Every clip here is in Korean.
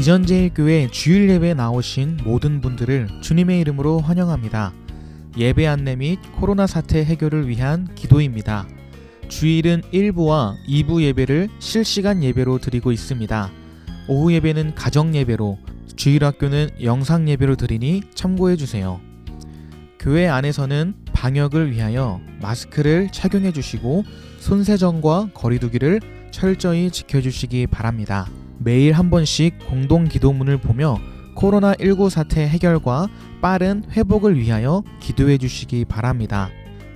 비전제일교회 주일 예배에 나오신 모든 분들을 주님의 이름으로 환영합니다. 예배 안내 및 코로나 사태 해결을 위한 기도입니다. 주일은 1부와 2부 예배를 실시간 예배로 드리고 있습니다. 오후 예배는 가정 예배로, 주일 학교는 영상 예배로 드리니 참고해 주세요. 교회 안에서는 방역을 위하여 마스크를 착용해 주시고 손세정과 거리두기를 철저히 지켜 주시기 바랍니다. 매일 한 번씩 공동 기도문을 보며 코로나19 사태 해결과 빠른 회복을 위하여 기도해 주시기 바랍니다.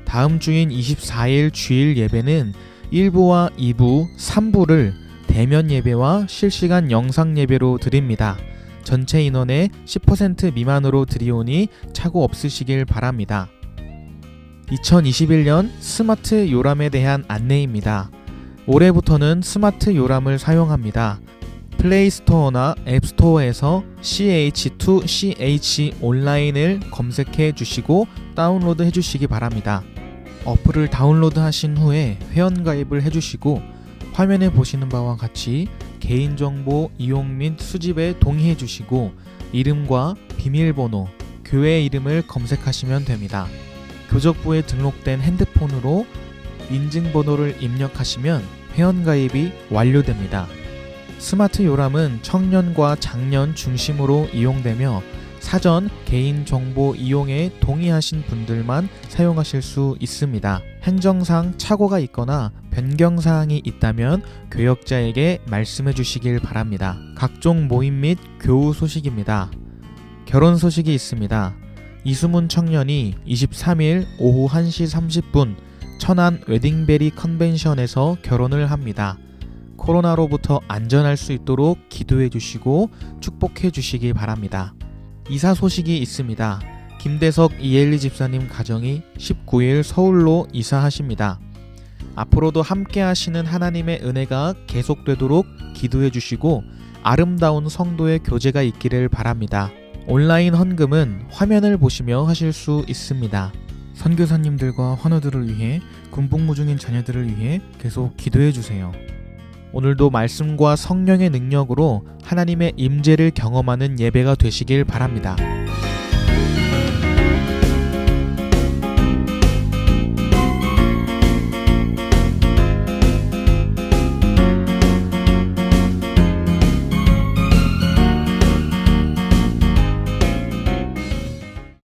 다음 주인 24일 주일 예배는 1부와 2부, 3부를 대면 예배와 실시간 영상 예배로 드립니다. 전체 인원의 10% 미만으로 드리오니 차고 없으시길 바랍니다. 2021년 스마트 요람에 대한 안내입니다. 올해부터는 스마트 요람을 사용합니다. 플레이스토어나 앱스토어에서 CH2CH 온라인을 검색해 주시고 다운로드 해 주시기 바랍니다. 어플을 다운로드 하신 후에 회원가입을 해 주시고 화면에 보시는 바와 같이 개인정보 이용 및 수집에 동의해 주시고 이름과 비밀번호, 교회 이름을 검색하시면 됩니다. 교적부에 등록된 핸드폰으로 인증번호를 입력하시면 회원가입이 완료됩니다. 스마트 요람은 청년과 장년 중심으로 이용되며 사전 개인정보 이용에 동의하신 분들만 사용하실 수 있습니다. 행정상 착오가 있거나 변경사항이 있다면 교역자에게 말씀해 주시길 바랍니다. 각종 모임 및 교우 소식입니다. 결혼 소식이 있습니다. 이수문 청년이 23일 오후 1시 30분 천안 웨딩베리 컨벤션에서 결혼을 합니다. 코로나로부터 안전할 수 있도록 기도해 주시고 축복해 주시기 바랍니다. 이사 소식이 있습니다. 김대석 이엘리 집사님 가정이 19일 서울로 이사하십니다. 앞으로도 함께 하시는 하나님의 은혜가 계속되도록 기도해 주시고 아름다운 성도의 교제가 있기를 바랍니다. 온라인 헌금은 화면을 보시며 하실 수 있습니다. 선교사님들과 환우들을 위해 군복무 중인 자녀들을 위해 계속 기도해 주세요. 오늘도 말씀과 성령의 능력으로 하나님의 임재를 경험하는 예배가 되시길 바랍니다.